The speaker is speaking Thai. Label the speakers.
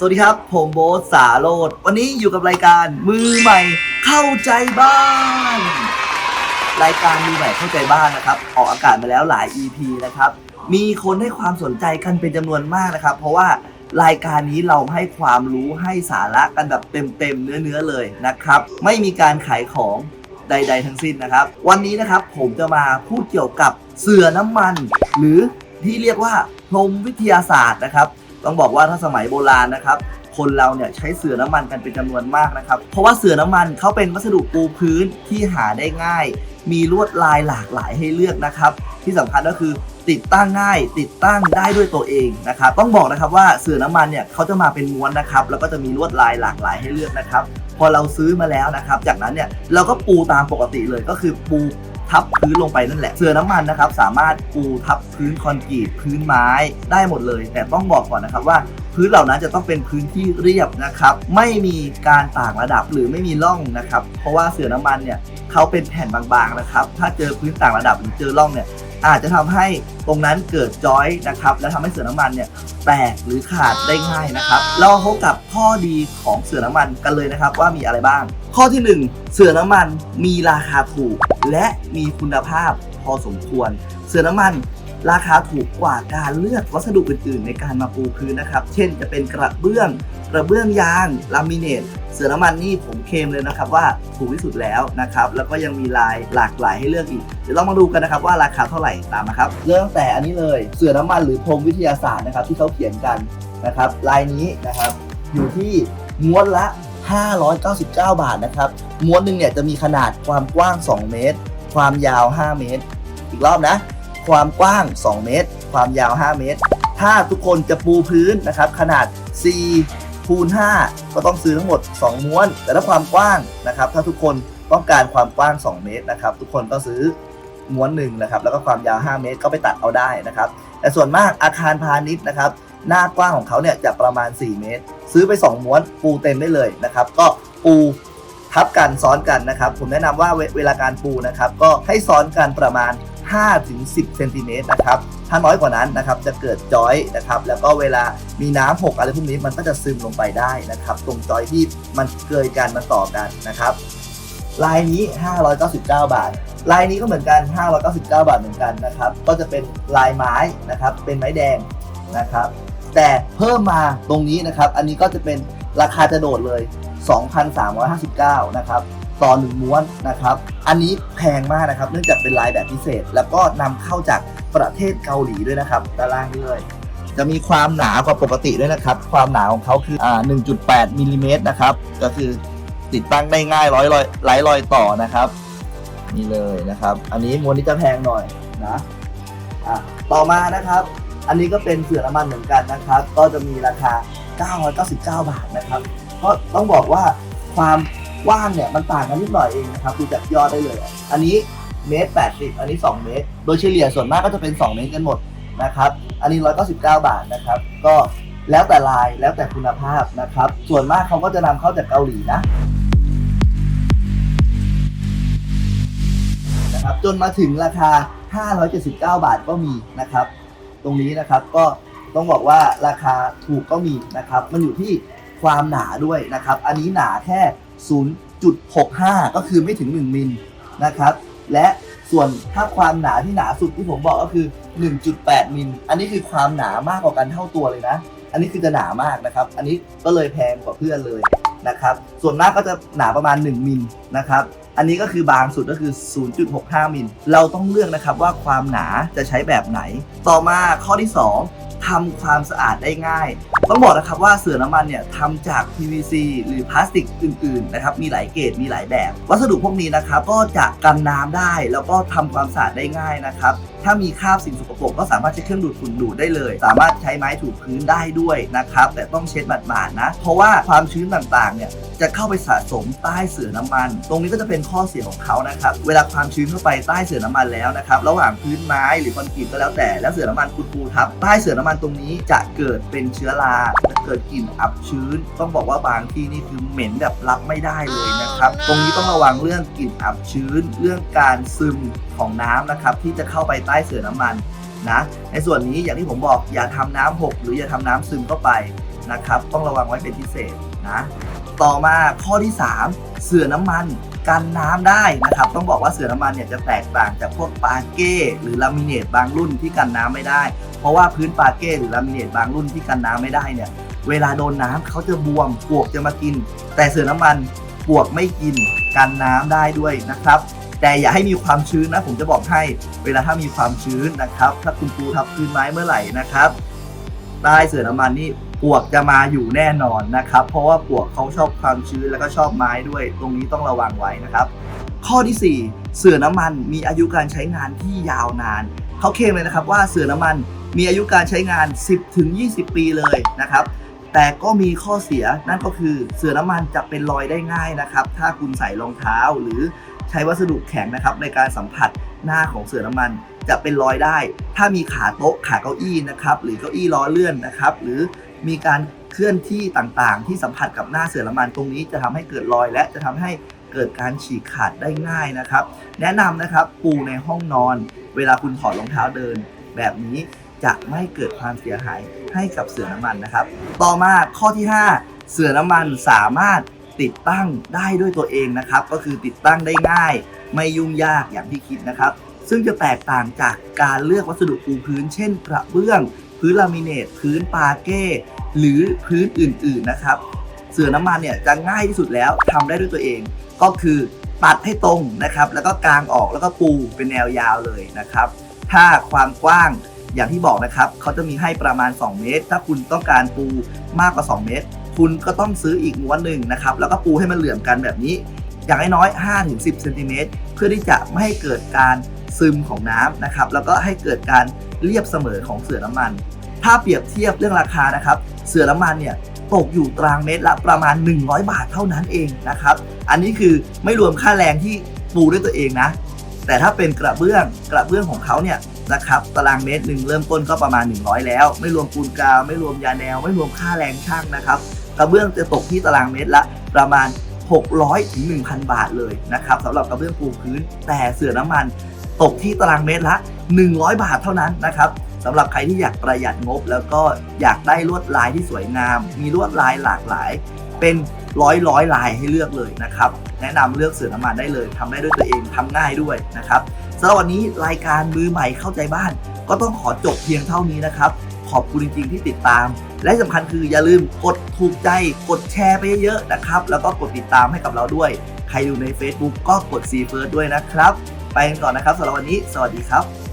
Speaker 1: สวัสดีครับ ผมโบ๊ทสาโรดวันนี้อยู่กับรายการมือใหม่เข้าใจบ้าน รายการมือใหม่เข้าใจบ้านนะครับ ออกอากาศมาแล้วหลาย EP นะครับ มีคนให้ความสนใจกันเป็นจำนวนมากนะครับ เพราะว่ารายการนี้เราให้ความรู้ให้สาระกันแบบเต็มๆเนื้อๆเลยนะครับ ไม่มีการขายของใด ๆ ทั้งสิ้นนะครับ วันนี้นะครับผมจะมาพูดเกี่ยวกับเสือน้ำมัน หรือที่เรียกว่าพรมวิทยาศาสตร์นะครับ ต้องบอกว่าถ้าสมัยโบราณนะครับ คนเราเนี่ยใช้เสือน้ำมันกันเป็นจำนวนมากนะครับ เพราะว่าเสือน้ำมันเขาเป็นวัสดุปูพื้นที่หาได้ง่าย มีลวดลายหลากหลายให้เลือกนะครับ ที่สำคัญก็คือติดตั้งง่าย ติดตั้งได้ด้วยตัวเองนะครับ ต้องบอกนะครับว่าเสือน้ำมันเนี่ยเขาจะมาเป็นม้วนนะครับ แล้วก็จะมีลวดลายหลากหลายให้เลือกนะครับ พอเราซื้อมาแล้วนะครับ จากนั้นเนี่ยเราก็ปูตามปกติเลยก็คือปู ทับพื้นลงไปนั่นแหละ เสือน้ำมันนะครับสามารถปูทับพื้นคอนกรีตพื้นไม้ได้หมดเลย แต่ต้องบอกก่อนนะครับว่าพื้นเหล่านั้นจะต้องเป็นพื้นที่เรียบนะครับ ไม่มีการต่างระดับหรือไม่มีร่องนะครับ เพราะว่าเสือน้ำมันเนี่ยเขาเป็นแผ่นบางๆนะครับ ถ้าเจอพื้นต่างระดับหรือเจอร่องเนี่ยอาจจะทำให้ตรงนั้นเกิดจอยนะครับ และทำให้เสือน้ำมันเนี่ยแตกหรือขาดได้ง่ายนะครับ เราพบกับข้อดีของเสือน้ำมันกันเลยนะครับ ว่ามีอะไรบ้าง ข้อที่หนึ่งเสือน้ำมันมีราคาถูก และมีคุณภาพพอสมควร เสือน้ำมันราคาถูกกว่าการเลือกวัสดุอื่นๆ ในการมาปูพื้นนะครับ เช่นจะเป็นกระเบื้อง กระเบื้องยาง ลามิเนต เสือน้ำมันนี่ผมเคมเลยนะครับว่าถูกที่สุดแล้วนะครับ แล้วก็ยังมีลายหลากหลายให้เลือกอีก เดี๋ยวเรามาดูกันนะครับว่าราคาเท่าไหร่ตามมาครับเริ่มตั้งแต่อันนี้เลยเสือน้ำมันหรือพรมวิทยาศาสตร์นะครับที่เขาเขียนกันนะครับ ลายนี้นะครับอยู่ที่ม้วนละ 599 บาทนะครับ ม้วนหนึ่งเนี่ยจะมีขนาดความกว้าง 2 เมตร ความยาว 5 เมตร อีกรอบนะ ความกว้าง 2 เมตร ความยาว 5 เมตร ถ้าทุกคนจะปูพื้นนะครับ ขนาด4คูณ 5 ก็ต้องซื้อทั้งหมด 2 ม้วน แต่ถ้าความกว้างนะครับ ถ้าทุกคนต้องการความกว้าง 2 เมตรนะครับ ทุกคนก็ซื้อม้วนหนึ่งนะครับ แล้วก็ความยาว 5 เมตร ก็ไปตัดเอาได้นะครับ แต่ส่วนมากอาคารพาณิชย์นะครับ หน้ากว้างของเขาเนี่ยจะประมาณ 4 เมตร ซื้อไป 2 ม้วนปูเต็มได้เลยนะครับ ก็ปูทับกันซ้อนกันนะครับ ผมแนะนำว่าเวลาการปูนะครับ ก็ให้ซ้อนกันประมาณ 5-10เซนติเมตรนะครับ ถ้าน้อยกว่านั้นนะครับจะเกิดจอยนะครับ แล้วก็เวลามีน้ำหกอะไรพวกนี้มันก็จะซึมลงไปได้นะครับ ตรงจอยที่มันเกยกันมันต่อกันนะครับลายนี้ 599 บาท ลายนี้ก็เหมือนกัน 599 บาทเหมือนกันนะครับ ก็จะเป็นลายไม้นะครับ เป็นไม้แดงนะครับ แต่เพิ่มมาตรงนี้นะครับ อันนี้ก็จะเป็นราคาจะโดดเลย 2,359 นะครับ ต่อหนึ่งม้วนนะครับ อันนี้แพงมากนะครับ เนื่องจากเป็นลายแบบพิเศษ แล้วก็นำเข้าจากประเทศเกาหลีด้วยนะครับด้านล่างนี้เลยจะมีความหนากว่าปกติด้วยนะครับ ความหนาของเขาคืออ่า1.8มิลลิเมตรนะครับ ก็คือติดตั้งได้ง่ายร้อยรอยไร้รอยต่อนะครับ นี่เลยนะครับ อันนี้ม้วนนี้จะแพงหน่อยนะอะต่อมานะครับ อันนี้ก็เป็นเสือน้ำมันเหมือนกันนะครับ ก็จะมีราคา 999 บาทนะครับ ก็ต้องบอกว่าความกว้างเนี่ยมันต่างกันนิดหน่อยเองนะครับดูจากยอดได้เลย อันนี้เมตร80 อันนี้ 2 เมตร โดยเฉลี่ยส่วนมากก็จะเป็น 2 เมตรกันหมดนะครับ อันนี้ 199 บาทนะครับ ก็แล้วแต่ลายแล้วแต่คุณภาพนะครับ ส่วนมากเขาก็จะนำเข้าจากเกาหลีนะนะครับจนมาถึงราคา 579 บาทก็มีนะครับ รงนี้นะครับ ก็ต้องบอกว่าราคาถูกก็มีนะครับ มันอยู่ที่ความหนาด้วยนะครับ อันนี้หนาแค่ 0.65 ก็คือไม่ถึง 1 มิลนะครับ และส่วนถ้าความหนาที่หนาสุดที่ผมบอกก็คือ 1.8 มิล อันนี้คือความหนามากกว่ากันเท่าตัวเลยนะ อันนี้คือจะหนามากนะครับ อันนี้ก็เลยแพงกว่าเพื่อนเลยนะครับ ส่วนมากก็จะหนาประมาณ 1 มิลนะครับ อันนี้ก็คือบางสุดก็คือ 0.65 มิล เราต้องเลือกนะครับว่าความหนาจะใช้แบบไหน ต่อมาข้อที่ 2ทำความสะอาดได้ง่ายต้องบอกนะครับว่าเสือน้ำมันเนี่ยทำจาก PVC หรือพลาสติกอื่นๆนะครับมีหลายเกรดมีหลายแบบ วัสดุพวกนี้นะครับก็จะกันน้ำได้ แล้วก็ทำความสะอาดได้ง่ายนะครับถ้ามีคราบสิ่งสกปรกก็สามารถใช้เครื่องดูดฝุ่นดูดได้เลย สามารถใช้ไม้ถูพื้นได้ด้วยนะครับแต่ต้องเช็ดหมาดๆนะ เพราะว่าความชื้นต่างๆเนี่ยจะเข้าไปสะสมใต้เสือน้ำมัน ตรงนี้ก็จะเป็นข้อเสียของเขานะครับเวลาความชื้นเข้าไปใต้เสือน้ำมันแล้วนะครับระหว่างพื้นไม้หรือคอนกรีตก็แล้วแต่แล้วเสือน้ำมันปูปูทับใต้เสือน้ำมันตรงนี้จะเกิดเป็นเชื้อราจะเกิดกลิ่นอับชื้น ต้องบอกว่าบางที่นี่คือเหม็นแบบรับไม่ได้เลยนะครับ ตรงนี้ต้องระวังเรื่องกลิ่นอับชื้น เรื่องการซึมของน้ำนะครับ ที่จะเข้าไปใต้เสือน้ำมันนะในส่วนนี้อย่างที่ผมบอกอย่าทำน้ำหก หรืออย่าทำน้ำซึมเข้าไปนะครับ ต้องระวังไว้เป็นพิเศษนะต่อมาข้อที่ 3 เสื่อน้ำมันกันน้ำได้นะครับ ต้องบอกว่าเสื่อน้ำมันเนี่ยจะแตกต่างจากพวกปาเก้หรือลามิเนตบางรุ่นที่กันน้ำไม่ได้ เพราะว่าพื้นปาเก้หรือลามิเนตบางรุ่นที่กันน้ำไม่ได้เนี่ยเวลาโดนน้ำเขาจะบวมปวกจะมากิน แต่เสื่อน้ำมันปวกไม่กินกันน้ำได้ด้วยนะครับ แต่อย่าให้มีความชื้นนะ ผมจะบอกให้เวลาถ้ามีความชื้นนะครับ ถ้าคุณปูทับพื้นไม้เมื่อไหร่นะครับใต้เสื่อน้ำมันนี่ปวกจะมาอยู่แน่นอนนะครับ เพราะว่าปวกเขาชอบความชื้นแล้วก็ชอบไม้ด้วย ตรงนี้ต้องระวังไว้นะครับ ข้อที่ 4 เสื่อน้ำมันมีอายุการใช้งานที่ยาวนานเขาเคลมเลยนะครับว่าเสื่อน้ำมัน มีอายุการใช้งาน 10-20 ปีเลยนะครับ แต่ก็มีข้อเสียนั่นก็คือเสื่อน้ำมันจะเป็นรอยได้ง่ายนะครับ ถ้าคุณใส่รองเท้าหรือใช้วัสดุแข็งนะครับ ในการสัมผัสหน้าของเสื่อน้ำมันจะเป็นรอยได้ ถ้ามีขาโต๊ะขาเก้าอี้นะครับ หรือเก้าอี้ล้อเลื่อนนะครับ หรือมีการเคลื่อนที่ต่างๆ ที่สัมผัสกับหน้าเสื่อน้ำมันตรงนี้จะทำให้เกิดรอย และจะทำให้เกิดการฉีกขาดได้ง่ายนะครับ แนะนำนะครับปูในห้องนอน เวลาคุณถอดรองเท้าเดินแบบนี้ จะไม่เกิดความเสียหายให้กับเสื่อน้ำมันนะครับ ต่อมาข้อที่ 5 เสื่อน้ำมันสามารถติดตั้งได้ด้วยตัวเองนะครับ ก็คือติดตั้งได้ง่าย ไม่ยุ่งยากอย่างที่คิดนะครับ ซึ่งจะแตกต่างจากการเลือกวัสดุปูพื้น เช่นกระเบื้อง พื้นลามิเนต พื้นปาเก้ หรือพื้นอื่น ๆนะครับ เสื่อน้ำมันเนี่ยจะง่ายที่สุดแล้วทำได้ด้วยตัวเอง ก็คือตัดให้ตรงนะครับ แล้วก็กางออกแล้วก็ปูเป็นแนวยาวเลยนะครับ ถ้าความกว้าง อย่างที่บอกนะครับเขาจะมีให้ประมาณ 2 เมตร ถ้าคุณต้องการปูมากกว่า 2 เมตร คุณก็ต้องซื้ออีกม้วนหนึ่งนะครับแล้วก็ปูให้มันเหลื่อมกันแบบนี้ อย่างน้อยๆ5-10เซนติเมตรเพื่อที่จะไม่ให้เกิดการซึมของน้ำนะครับแล้วก็ให้เกิดการเรียบเสมอของเสื่อน้ำมัน ถ้าเปรียบเทียบเรื่องราคานะครับเสื่อน้ำมันเนี่ยตกอยู่ตารางเมตรละประมาณ 100 บาทเท่านั้นเองนะครับ อันนี้คือไม่รวมค่าแรงที่ปูด้วยตัวเองนะ แต่ถ้าเป็นกระเบื้องกระเบื้องของเขาเนี่ย นะครับตารางเมตรหนึ่งเริ่มต้นก็ประมาณ 100 แล้ว ไม่รวมปูนกาวไม่รวมยาแนว ไม่รวมค่าแรงช่างนะครับกระเบื้องจะตกที่ตารางเมตรละประมาณ 600ถึง1,000 บาทเลยนะครับสำหรับกระเบื้องปูพื้นแต่เสื่อน้ำมันตกที่ตารางเมตรละ 100 บาทเท่านั้นนะครับสำหรับใครที่อยากประหยัดงบ แล้วก็อยากได้ลวดลายที่สวยงาม มีลวดลายหลากหลาย เป็นร้อยร้อยลายให้เลือกเลยนะครับ แนะนำเลือกเสือน้ำมันได้เลยทำได้ด้วยตัวเองทำง่ายด้วยนะครับ สำหรับวันนี้รายการมือใหม่เข้าใจบ้าน ก็ต้องขอจบเพียงเท่านี้นะครับ ขอบคุณจริงๆที่ติดตาม และสำคัญคืออย่าลืมกดถูกใจกดแชร์ไปเยอะๆนะครับ แล้วก็กดติดตามให้กับเราด้วย ใครอยู่ใน Facebook ก็กดซีเฟิร์สด้วยนะครับ ไปกันก่อนนะครับสำหรับวันนี้ สวัสดีครับ